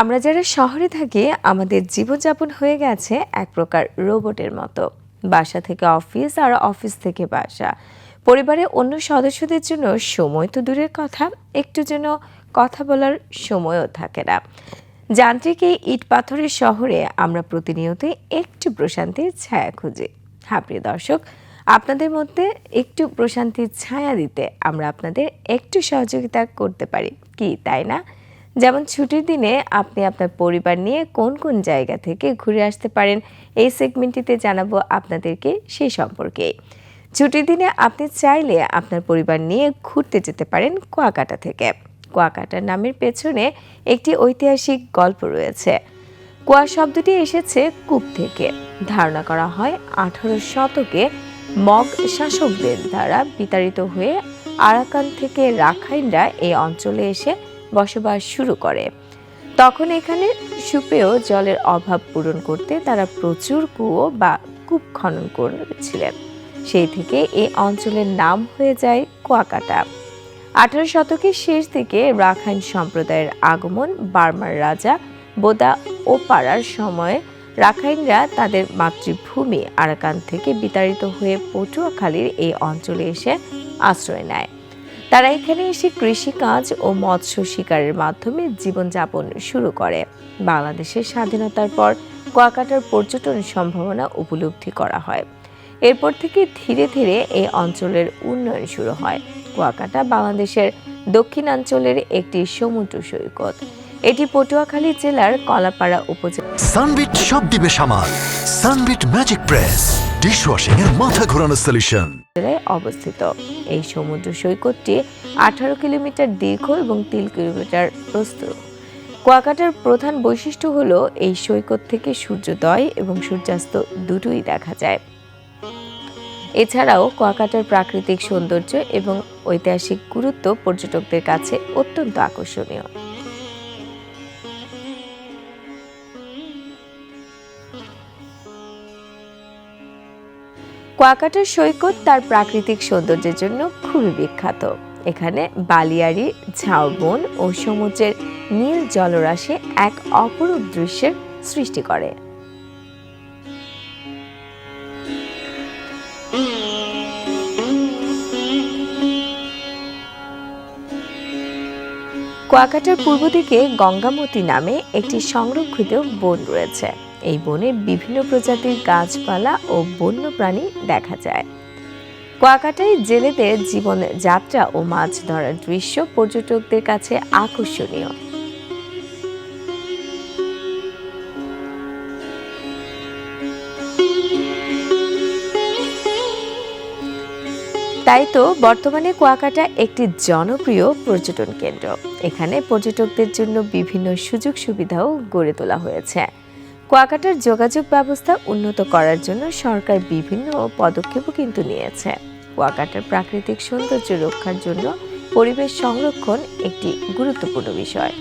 আমরা যারা শহরে থাকি, আমাদের জীবনযাপন হয়ে গেছে এক প্রকার রোবটের মতো। বাসা থেকে অফিস আর অফিস থেকে বাসা। পরিবারের অন্য সদস্যদের জন্য সময় তো দূরের কথা, একটু যেন কথা বলার সময়ও থাকে না। যান্ত্রিক এই ইট পাথরের শহরে আমরা প্রতিনিয়তই একটু প্রশান্তির ছায়া খুঁজি। হ্যাঁ প্রিয় দর্শক, আপনাদের মধ্যে একটু প্রশান্তির ছায়া দিতে আমরা আপনাদের একটু সহযোগিতা করতে পারি। কি, তাই না? যেমন ছুটির দিনে আপনি আপনার পরিবার নিয়ে কোন কোন জায়গা থেকে ঘুরে আসতে পারেন, এই সেগমেন্টটিতে জানাব আপনাদেরকে সেই সম্পর্কে। ছুটির দিনে আপনি চাইলে আপনার পরিবার নিয়ে ঘুরতে যেতে পারেন কুয়াকাটা থেকে। কুয়াকাটা নামের পেছনে একটি ঐতিহাসিক গল্প রয়েছে। কুয়া শব্দটি এসেছে কূপ থেকে। ধারণা করা হয় আঠারো শতকে মগ শাসকদের দ্বারা বিতাড়িত হয়ে আরাকান থেকে রাখাইনরা এই অঞ্চলে এসে বসবাস শুরু করে। তখন এখানে সুপেয় জলের অভাব পূরণ করতে তারা প্রচুর কুয়ো বা কূপ খনন করেছিলেন। সেই থেকে এই অঞ্চলের নাম হয়ে যায় কুয়াকাটা। আঠারো শতকের শেষ দিকে রাখাইন সম্প্রদায়ের আগমন বার্মার রাজা বোদা ও পাড়ার সময় রাখাইনরা তাদের মাতৃভূমি আরাকান থেকে বিতাড়িত হয়ে পটুয়াখালীর এই অঞ্চলে এসে আশ্রয় নেয়। তারা এখানে এসে কৃষিকাজ ও মৎস্য শিকারের মাধ্যমে জীবনযাপন শুরু করে। বাংলাদেশের স্বাধীনতার পর কুয়াকাটার পর্যটন সম্ভাবনা উপলব্ধি করা হয়। এরপর থেকে ধীরে ধীরে এই অঞ্চলের উন্নয়ন শুরু হয়। কুয়াকাটা বাংলাদেশের দক্ষিণাঞ্চলের একটি সমুদ্র সৈকত। এটি পটুয়াখালী জেলার কলাপাড়া উপজেলা সানবিট সব দিবে সামাল। Sunbit magic press. ডিশওয়াশিং এর মাথা ঘোরানো সলিউশন অবস্থিত। এই সমুদ্র সৈকতটি আঠারো কিলোমিটার দীর্ঘ এবং তিন কিলোমিটার প্রস্থ। কুয়াকাটার প্রধান বৈশিষ্ট্য হলো এই সৈকত থেকে সূর্যোদয় এবং সূর্যাস্ত দুটোই দেখা যায়। এছাড়াও কুয়াকাটার প্রাকৃতিক সৌন্দর্য এবং ঐতিহাসিক গুরুত্ব পর্যটকদের কাছে অত্যন্ত আকর্ষণীয়। কুয়াকাটার সৈকত তার প্রাকৃতিক সৌন্দর্যের জন্য খুবই বিখ্যাত। এখানে বালিয়াড়ি, ঝাউবন ও সমুদ্রের নীল জলরাশি এক অপরূপ দৃশ্যের সৃষ্টি করে। কুয়াকাটার পূর্ব দিকে গঙ্গামতি নামে একটি সংরক্ষিত বন রয়েছে। এই বনে বিভিন্ন প্রজাতির গাছপালা ও বন্য প্রাণী দেখা যায়। কুয়াকাটায় জেলেদের জীবন যাত্রা ও মাছ ধরার দৃশ্য পর্যটকদের কাছে আকর্ষণীয়। তাই তো বর্তমানে কুয়াকাটা একটি জনপ্রিয় পর্যটন কেন্দ্র। এখানে পর্যটকদের জন্য বিভিন্ন সুযোগ সুবিধাও গড়ে তোলা হয়েছে। কুয়াকাটার যোগাযোগ ব্যবস্থা উন্নত করার জন্য সরকার বিভিন্ন পদক্ষেপও কিন্তু নিয়েছে। কুয়াকাটার প্রাকৃতিক সৌন্দর্য রক্ষার জন্য পরিবেশ সংরক্ষণ একটি গুরুত্বপূর্ণ বিষয়।